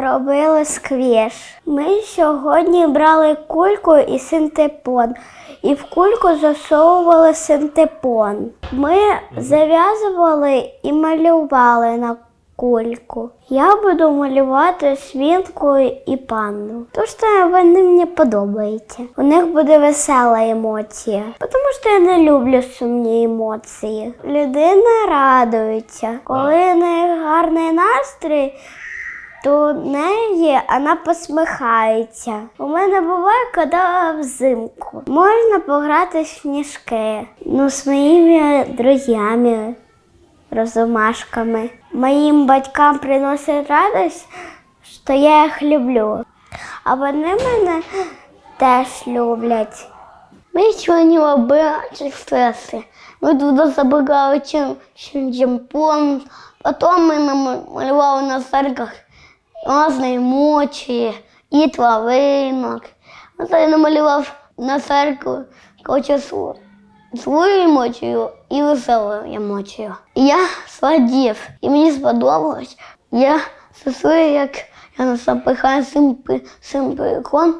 робили сквіш. Ми сьогодні брали кульку і синтепон, і в кульку засовували синтепон. Ми зав'язували і малювали на кульку. Я буду малювати свінку і панду. Тож що вони мені подобаються. У них буде весела емоція. Тому що я не люблю сумні емоції. Людина радується. Коли в неї гарний настрій, то неї вона посміхається. У мене буває, коли взимку. Можна пограти в сніжки. Ну, з моїми друзями, розумашками. Моїм батькам приносить радість, що я їх люблю. А вони мене теж люблять. Ми сьогодні робили стреси. Ми туди забирали чим, чим чемпон. Потім ми намалювали на сарках різні емоції і тваринок. Оце я намалював на серку коротше, свою, свою і веселу емоцію. Я сладів, і мені сподобалось. Я стосую, як я запихаю симпикон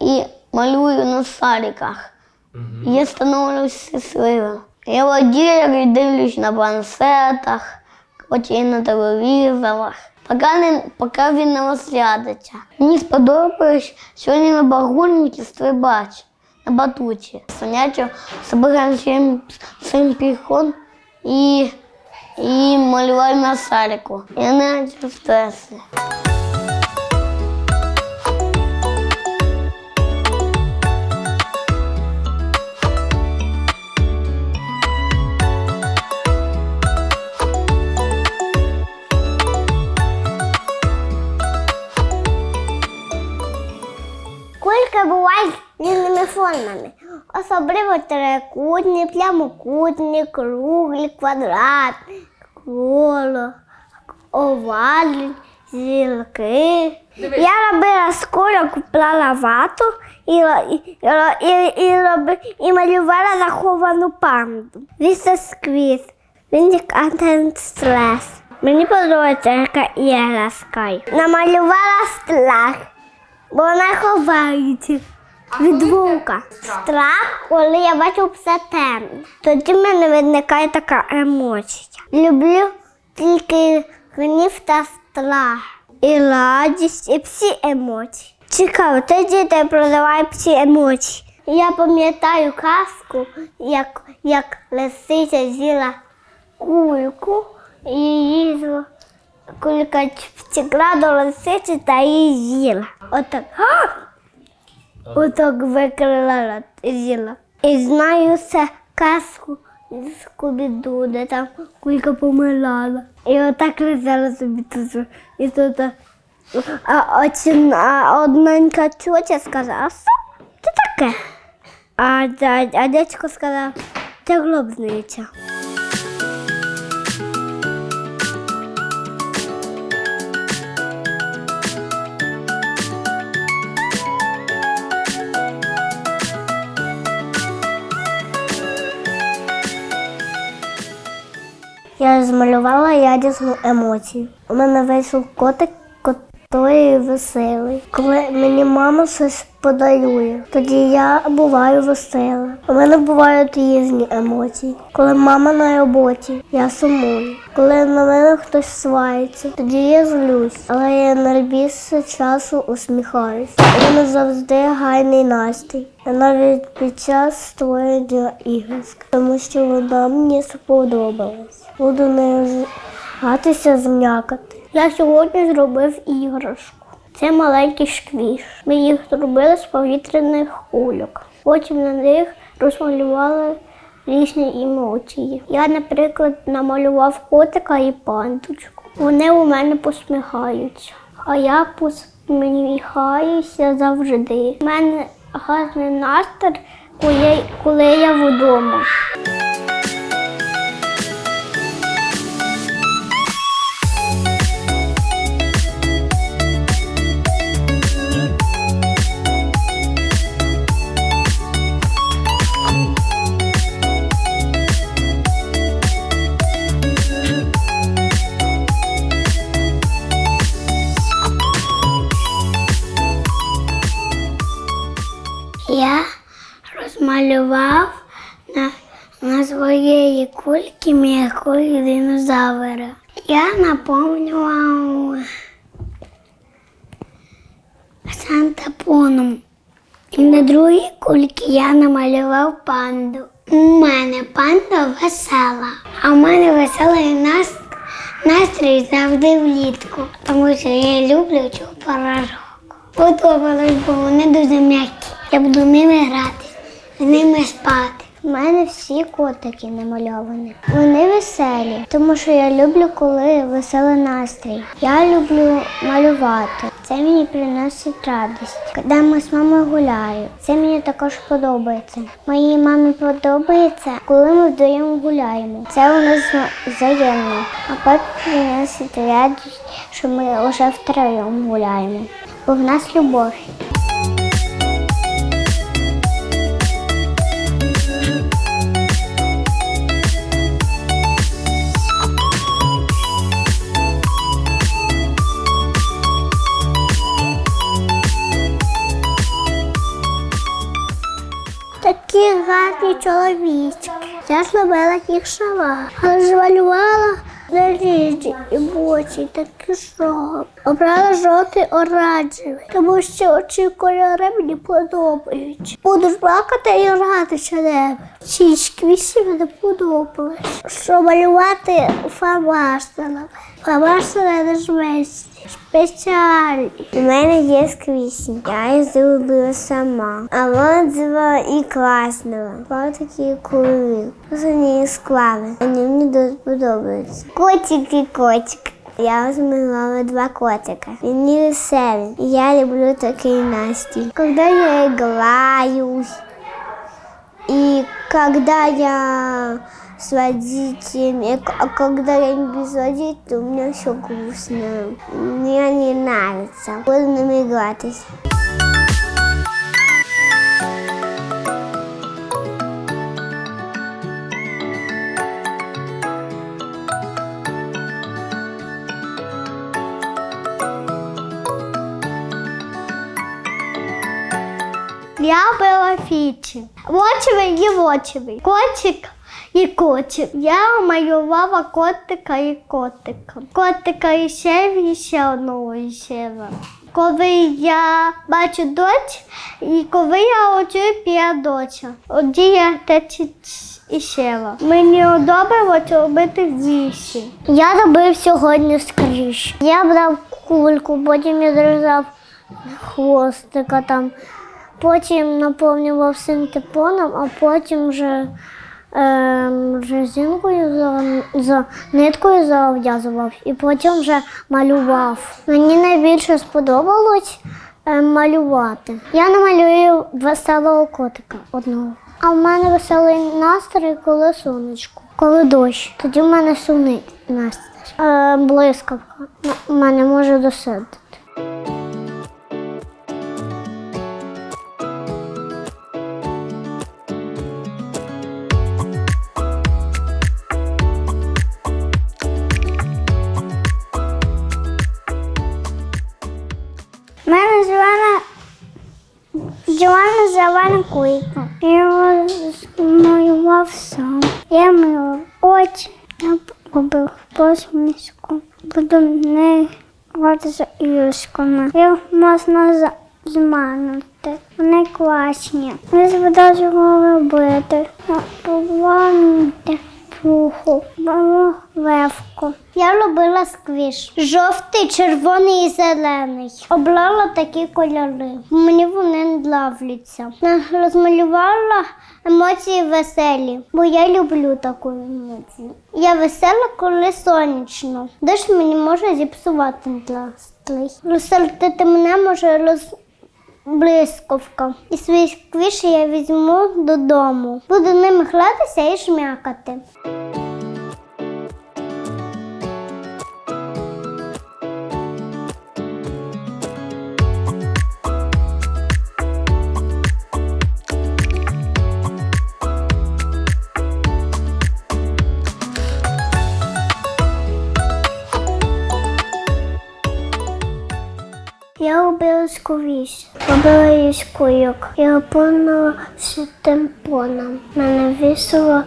і малюю на сариках. І я становлюсь щасливим. Я водію і дивлюсь на планшетах, хоча і на телевізорах. Поки, не, поки він не розрядиться. Мені сподобалось сьогодні на багульниці стрибач на батуті. Заняття цим піхон і, і малюваємо на сарику. Я не стреси. Кульки бувають різними формами. Особливо трикутні, прямокутні, круглі, квадратні, коло, овальні, зілки. Я робила кульок, плала вату і, і, і, і, роби, і малювала заховану панду. Віса сквіт. Він антистрес. Мені подобається, яка іграска. Намалювала страх бо вона ховається від вовка. Страх, коли я бачу все темне. Тоді в мене виникає така емоція. Люблю тільки гнів та страх, і радість, і всі емоції. Цікаво, той діти продаває всі емоції. Я пам'ятаю казку, як, як лисиця з'їла кульку і її кулька втекла до лисиці та її з'їла. Отак. А! Отак викрила і з'їла. І знаю це казку з Кубіду, де там кулька помирала. І отак лежала собі тут. І тут. А, а одненька тьотя сказала, а що це таке? А, дядь, а дядько сказав, це глобзниця. Я змалювала ядісну емоцію. У мене вийшов котик, котрий веселий. Коли мені мама щось подарує, тоді я буваю весела. У мене бувають різні емоції. Коли мама на роботі, я сумую. Коли на мене хтось свається, тоді я злюсь, але я найбільше часу усміхаюсь. У мене завжди гайний настрій. Навіть під час створення іграшки, тому що вона мені сподобалась. Буду нею гратися зм'якати. Я сьогодні зробив іграшку. Це маленький шквіш. Ми їх зробили з повітряних кульок. Потім на них розмалювали різні емоції. Я, наприклад, намалював котика і пандочку. Вони у мене посміхаються, а я посміхаюся завжди. У мене гарний настрій, коли, я вдома. Я розмалював на, на своєї кульки м'якої динозавра. Я наповнював сантапоном. І на другій кульки я намалював панду. У мене панда весела, а в мене веселий нас... настрій завжди влітку, тому що я люблю цю поражок. Подобалось, бо вони дуже м'які. Я буду ними гратись, з ними спати. У мене всі котики намальовані. Вони веселі, тому що я люблю, коли веселий настрій. Я люблю малювати. Це мені приносить радість. Коли ми з мамою гуляємо, це мені також подобається. Моїй мамі подобається, коли ми вдвоєм гуляємо. Це у нас взаємно. А папі приносить радість, що ми вже втроєм гуляємо. Бо в нас любов. Гарні чоловічки. Я зробила їх шава. Розвалювала залізі і бочі, такі жовті. Обрала жовтий оранжевий, тому що ці кольори мені подобаються. Буду плакати і гратися ними. Січки вісі мені подобались. Що малювати фармастерами. Фармастери не жместі. Спеціальні. У мене є сквісні. Я їх зробила сама. А отзива і класного. Ось такі кури. Вони їх склали. Вони мені дуже подобаються. Котик і котик. Я змивала два котика. Мені веселі. Я люблю такий настрій. Коли я граюсь, и когда я с водителями, а когда я не без водителя, у меня все грустно. Мне не нравится. Буду ними Я була фічі. Вочевий і вочевий. Котик і котик. Я малювала котика і котика. Котика і сєві, і ще одного і сєва. Коли я бачу доч, і коли я очую п'я доча. Тоді я течі і сєва. Мені подобалось робити віші. Я робив сьогодні скрізь. Я брав кульку, потім я зрізав хвостика там. Потім наповнював синтепоном, а потім вже е, резинкою за, за ниткою зав'язував і потім вже малював. Мені найбільше сподобалось е, малювати. Я намалюю веселого котика одного. А в мене веселий настрій, коли сонечко, коли дощ. Тоді в мене сумний настрій. Е, блискавка. М- мене може досадити. Мене звана Джоанна Завана Куйка. Я його малював сам. Я мила очі, я робив посмішку. Буду не грати за іграшками. Їх можна зманити. Вони класні. Не зведа його робити. Погляньте пуху, було левко. Я любила сквіш. Жовтий, червоний і зелений. Обрала такі кольори. Мені вони не нравляться. Розмалювала емоції веселі, бо я люблю таку емоцію. Я весела, коли сонячно. Дощ мені може зіпсувати настрій. Розсердити мене може роз... Блискавка. І свої сквіші я візьму додому. Буду ними гратися і шмякати. Я робила скоріше. Робила із куйок і опонула темпоном. Мене вісило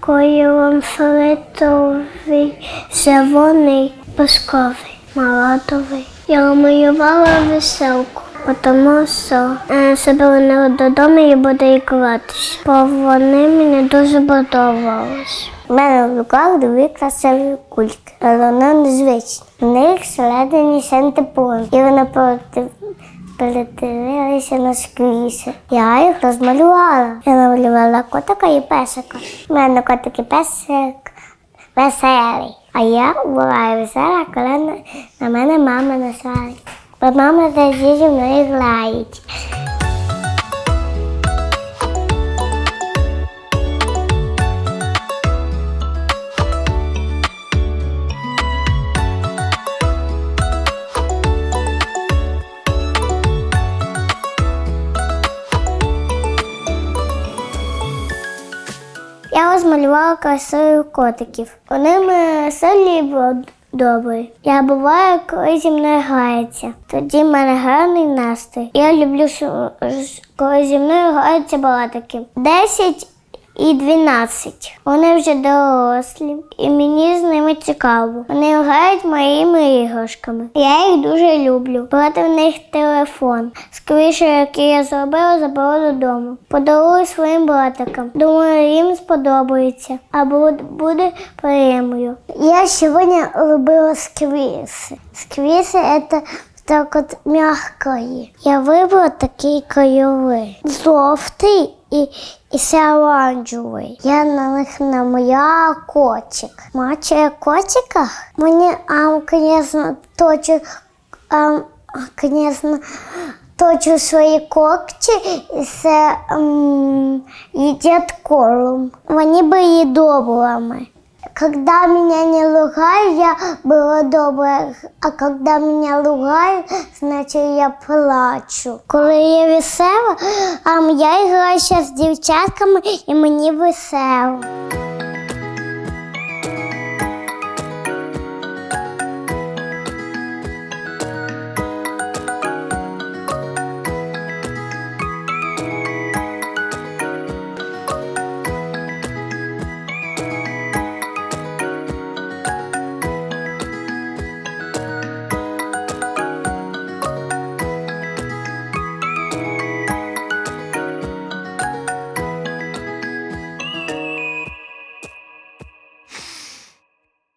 кольором фиолетовий, червоний, песковий, малатовий. Я малювала веселку. Тому що е, забили додому і буде гратися. Бо вони мені дуже подобались. У мене в руках дві красиві кульки, але вони незвичні. В них всередині синтепон. І вони проти перетворилися на скрізь. Я їх розмалювала. Я намалювала котика і песика. У мене котик і песик веселий. А я була весела, коли на, мене мама не. Бо мама завжди зі мною грають. Розмалювала красивих котиків. Вони мене сильні бо- добрі. Я буваю, коли зі мною грається. Тоді в мене гарний настрій. Я люблю, коли зі мною граються балатики. Десять і 12. Вони вже дорослі, і мені з ними цікаво. Вони грають моїми іграшками. Я їх дуже люблю. Брати в них телефон. Скоріше, який я зробила, заберу додому. Подарую своїм братикам. Думаю, їм сподобається. А буде приємною. Я сьогодні робила сквіси. Сквіси це так от м'якої. Я вибрала такий кольори. Жовтий і, і ще оранжевий. Я на них намоя котик. Бачу я котиках. Мені, а, звісно, точу, а, звісно, точу свої когті і це м, їдять колом. Вони були добрими. Когда меня не ругают, я была добрая, а когда меня лугаю, значит я плачу. Коли я весела, я граю ще з дівчатками і мені весело.